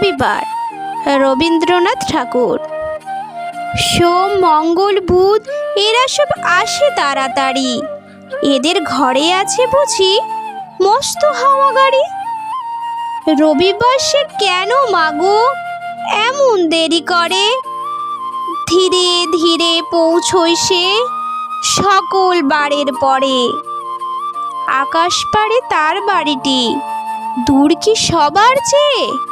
রবিবার। রবীন্দ্রনাথ ঠাকুর। সোম, মঙ্গল, বুধ, এরা সব আসে তাড়াতাড়ি। এদের ঘরে আছে বুঝি মস্ত হাওয়া গাড়ি। রবিবার সে কেন মাগো? এমন দেরি করে? ধীরে ধীরে পৌঁছয় সে সকল বারের পরে। আকাশ পারে তার বাড়িটি। দূর কি সবার চেয়ে?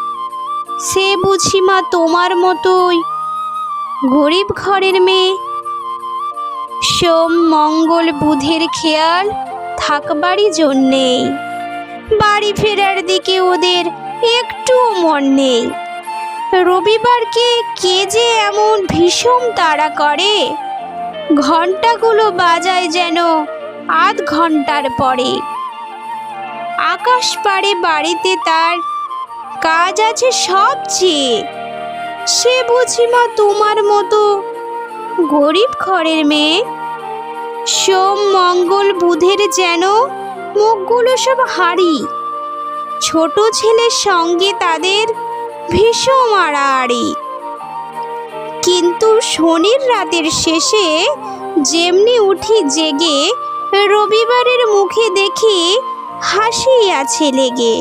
সে বুঝি মা তোমার মতোই। গরিব ঘরের মেয়ে। সোম মঙ্গল বুধের খেয়াল থাকবারই জন্যেই বাড়ি ফেরার দিকে ওদের একটুও মন নেই। রবিবারকে কে যে এমন ভীষণ তাড়া করে। ঘন্টাগুলো বাজায় যেন আধ ঘণ্টার পরে। আকাশ পাড়ে বাড়িতে তার কাজ আছে সবচেয়ে সে বুঝি মা তোমার মতো গরিব ঘরের মেয়ে? সোম মঙ্গল বুধের যেন মুখগুলো সব হাড়ি। ছোট ছেলের সঙ্গে তাদের ভীষণ মারাড়ি কিন্তু শনির রাতের শেষে যেমনি উঠি জেগে, রবিবারের মুখে দেখি হাসি আছে লেগে।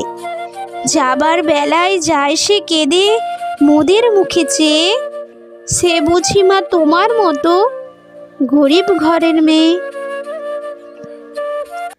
যাবার বেলায় যায় সে কেঁদে মোদের মুখে চেয়ে, সে বুঝি মা তোমার মতো গরিব ঘরের মেয়ে।